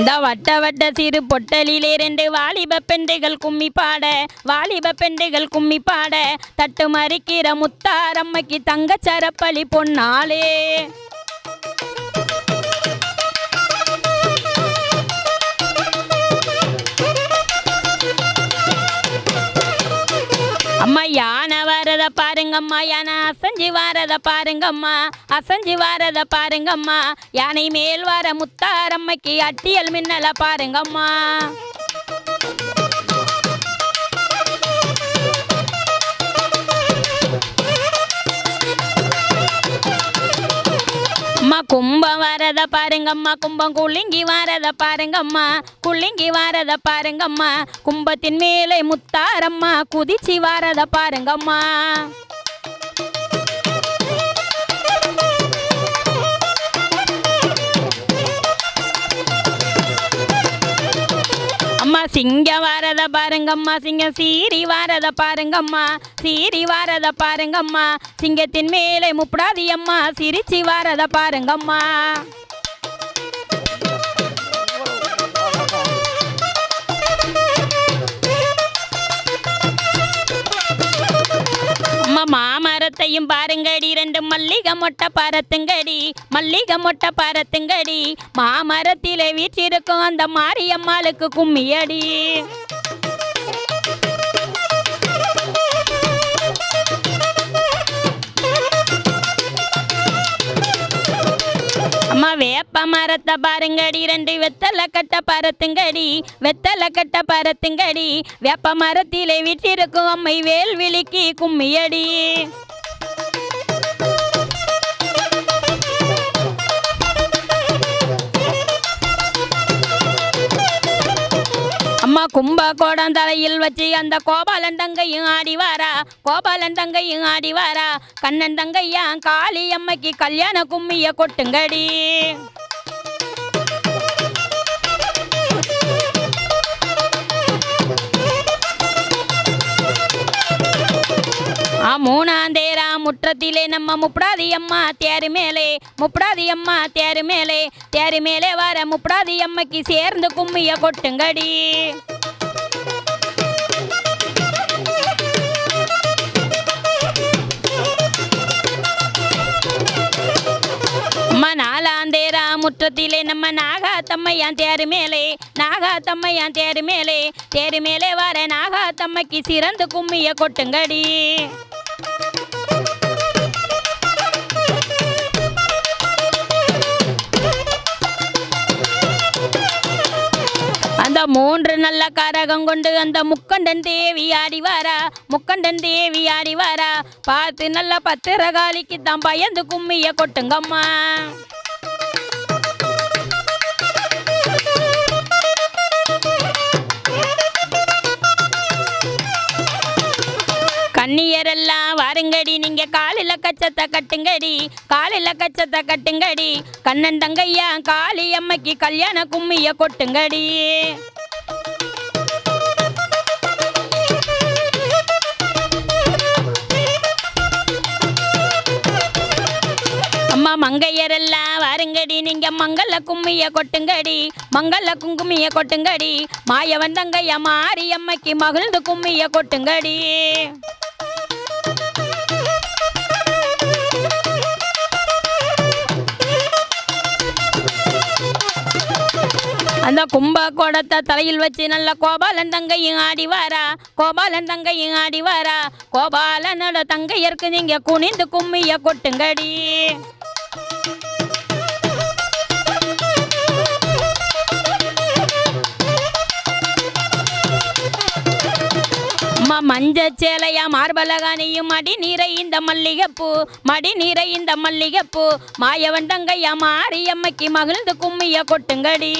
இந்த வட்ட வட்ட சிறு பொட்டலிலே ரெண்டு வாலிப பெண்டைகள் கும்மி பாட வாலிப பெண்டைகள் கும்மி பாட தட்டு மறிக்கிற முத்தாரம்மைக்கு தங்க பொன்னாலே. பாருங்கம்மா யானை அசஞ்சு வாரத பாருங்கம்மா. அசஞ்சு வாரத பாருங்கம்மா. யானை மேல் வார முத்தாரம்மைக்கு அட்டியல் மின்னல பாருங்கம்மா. அம்மா கும்பம் வரத பாருங்கம்மா. கும்பம் குலுங்கி வரத பாருங்கம்மா. குலுங்கி வரத பாருங்கம்மா. கும்பத்தின் மேலே முத்தாரம்மா குதிச்சு வரத பாருங்கம்மா. அம்மா சிங்கம் வாரத பாருங்கம்மா சிங்கம் சீரி வாரத பாருங்கம்மா சீரி வாரத பாருங்கம்மா சிங்கத்தின் மேலே முப்படாதி அம்மா சிரிச்சு வரத பாருங்கம்மா. மாமரத்தையும் பாருங்கடி. ரெண்டு மல்லிகை மொட்டை பரத்துங்கடி. மல்லிகை மொட்டை பரத்துங்கடி. மாமரத்திலே வீற்றிருக்கும் அந்த மாரியம்மாளுக்கு கும்மியடி. அம்மா வேப்ப மரத்தை பாருங்கடி. ரெண்டு வெத்தலை கட்ட பரத்துங்கடி. வெத்தலை கட்ட பரத்துங்கடி. வேப்ப மரத்திலே விட்டிருக்கும் அம்மை வேல்விழிக்கு கும்மியடி. கும்ப கோடம் தலையில் வச்சு அந்த கோபாலன் தங்கையும் ஆடி வாரா. கோபாலன் தங்கையும் ஆடி வாரா. கண்ணன் தங்கையா காளி அம்மைக்கு கல்யாண கும்மிய கொட்டுங்கடி. ஆ மூணாந்தேரா முற்றத்திலே நம்ம முப்படாதி அம்மா தேரு மேலே. முப்படாதி அம்மா தேரு மேலே. தேரு மேலே வர முப்படாதி அம்மைக்கு சேர்ந்து கும்மிய கொட்டுங்கடி. முற்றத்திலே நம்ம நாகாத்தம்மையான் தேரு மேலே நாகாத்தம்மையான் தேரு மேலே தேரு மேலே வர நாகாத்தம்மைக்கு சிறந்து கும்மிய கொட்டுங்கடி. அந்த மூன்று நல்ல கரகம் கொண்டு அந்த முக்கண்டன் தேவி ஆடி வாரா முக்கண்டன் தேவி ஆடி வாரா பார்த்து நல்ல பத்திரகாலிக்கு தான் பயந்து கும்மிய கொட்டுங்கம்மா. கண்ணியரெல்லாம் வாருங்கடி. நீங்க காலில கச்சத்தை கட்டுங்கடி. காலில கச்சத்தை கட்டுங்கடி. கண்ணன் தங்கையா காளி அம்மைக்கு கல்யாண கும்மிய கொட்டுங்கடி. அம்மா மங்கையரெல்லாம் வாருங்கடி. நீங்க மங்கள கும்மிய கொட்டுங்கடி. மங்கள குங்குமிய கொட்டுங்கடி. மாயவன் தங்கையா மாரி அம்மைக்கு மகிழ்ந்து கும்மிய கொட்டுங்கடி. அந்த கும்பகோடத்தை தலையில் வச்சு நல்ல கோபாலன் தங்கையும் ஆடி வாரா. கோபாலன் தங்கையும் ஆடி வாரா. கோபாலனோட தங்கையருக்கு நீங்க குனிந்து கும்மிய கொட்டுங்கடி. மஞ்ச சேலையா மார்பலகானியும் மடி நிறைந்த மல்லிகைப்பூ மடி நிறைந்த மல்லிகைப்பூ. மாயவன் தங்கையா மாரியம்மைக்கு மகிழ்ந்து கும்மிய கொட்டுங்கடி.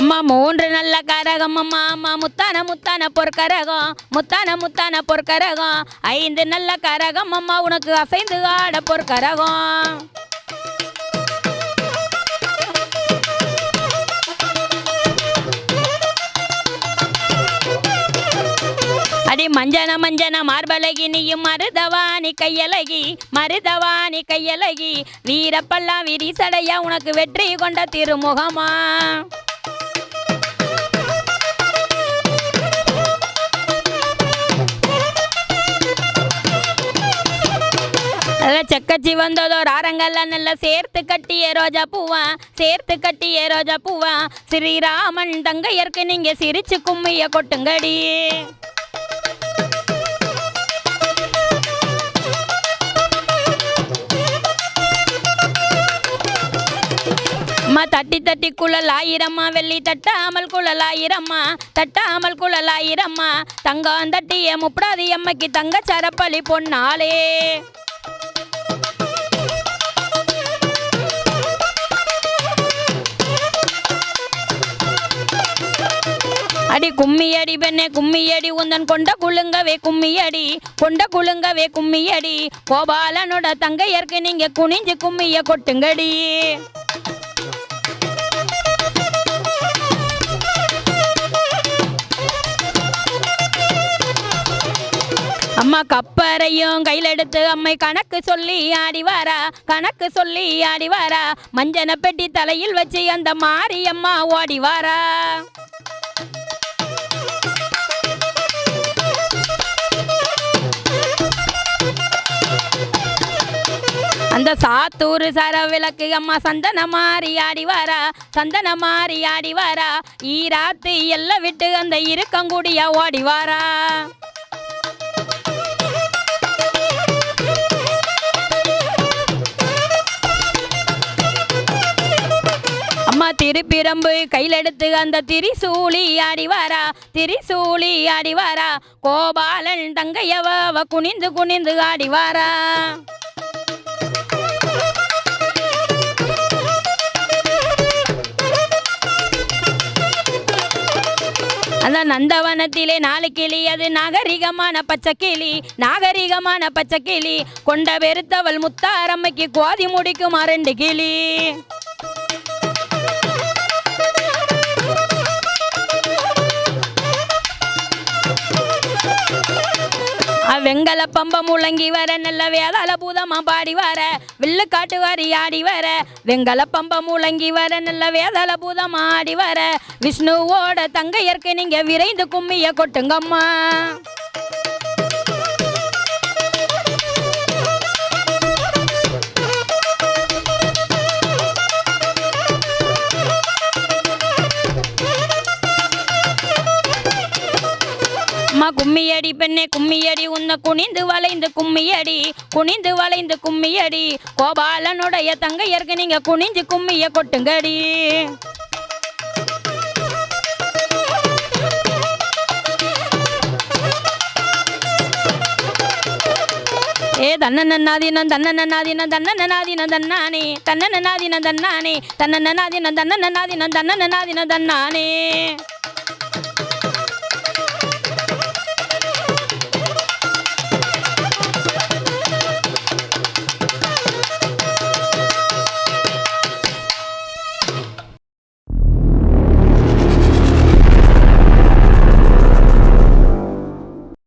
அம்மா மூன்று நல்ல கரகம் அம்மா அம்மா முத்தான முத்தான பொற்கரகம் முத்தான முத்தான பொற்கரகம். ஐந்து நல்ல கரகம் அம்மா உனக்கு அசைந்து ஆட பொற்கரகம். மஞ்சன மஞ்சன மார்பலகி நீயும் மருதவாணி கையலகி மருதவாணி கையலகி வீரப்பல்லா விரிசடையா உனக்கு வெற்றி கொண்ட திருமுகமா? செக்கச்சி வந்ததோ ஆரங்கல்ல நல்ல சேர்த்து கட்டிய ரோஜா பூவா? சேர்த்து கட்டிய ரோஜா பூவா? ஸ்ரீராமன் தங்கையர்க்கு நீங்க சிரிச்சு கும்மிய கொட்டுங்கடி. அம்மா தட்டி தட்டி குழலாயிரம்மா வெள்ளி தட்டாமல் குழலாயிரம்மா தட்டாமல் குழலாயிரம்மா தங்கம் தட்டிய முப்படாது அம்மைக்கு தங்க சரப்பளி பொன்னாலே. அடி கும்மியடி பெண்ணே கும்மியடி உந்தன் கொண்ட குழுங்கவே கும்மியடி கொண்ட குழுங்கவே கும்மியடி கோபாலனோட தங்கையர்க்கு நீங்க குனிஞ்சு கும்மிய கொட்டுங்கடி. அம்மா கப்பரையும் கையில் எடுத்து அம்மை கணக்கு சொல்லி ஆடி வாரா கணக்கு சொல்லி ஆடி வாரா மஞ்சன பெட்டி தலையில் வச்சு அந்த மாரியம்மா ஓடி வாரா அந்த சாத்தூர் சர விளக்கு அம்மா சந்தன மாறி ஆடி வாரா சந்தன மாறி ஆடி வாரா ஈராத்து எல்லாம் விட்டு அந்த இருக்கங்குடியா ஓடி வாரா அம்மா திருப்பிரம்பு கையில் எடுத்து அந்த திரிசூலி அடிவாரா? திரிசூலி அடிவாரா? கோபாலன் தங்கையவ குனிந்து குனிந்து ஆடிவாரா? அந்த நந்தவனத்திலே நாலு கிளி அது நாகரிகமான பச்சை கிளி நாகரிகமான பச்சை கிளி கொண்ட வெறுத்தவள் முத்தாரம்மைக்கு கோதி முடிக்குமா ரெண்டு கிளி? வெங்கல பம்பம் முழங்கி வர நல்ல வேதாள பூதமா பாடி வர வில்லு காட்டுவாரி ஆடி வர வெங்கல பம்பம் முழங்கி வர நல்ல வேதாள பூதமா ஆடி வர விஷ்ணுவோட தங்கையர்க்கு நீங்க விரைந்து கும்மிய கொட்டுங்கம்மா. கும்மியடி பெண்ணே கும்மியடி உன்னை குனிந்து வளைந்து கும்மியடி குனிந்து வளைந்து கும்மியடி. கோபாலனுடைய தங்கையர்க்கு நீங்க குனிஞ்சு கும்மிய கொட்டுங்கடி. ஏ தன்ன நன்னாதீனம் தன்ன நன்னாதீனம் தன்ன நன்னாதீனம் தன்னானே. தன்ன நன்னாதீனம் தன்னானே.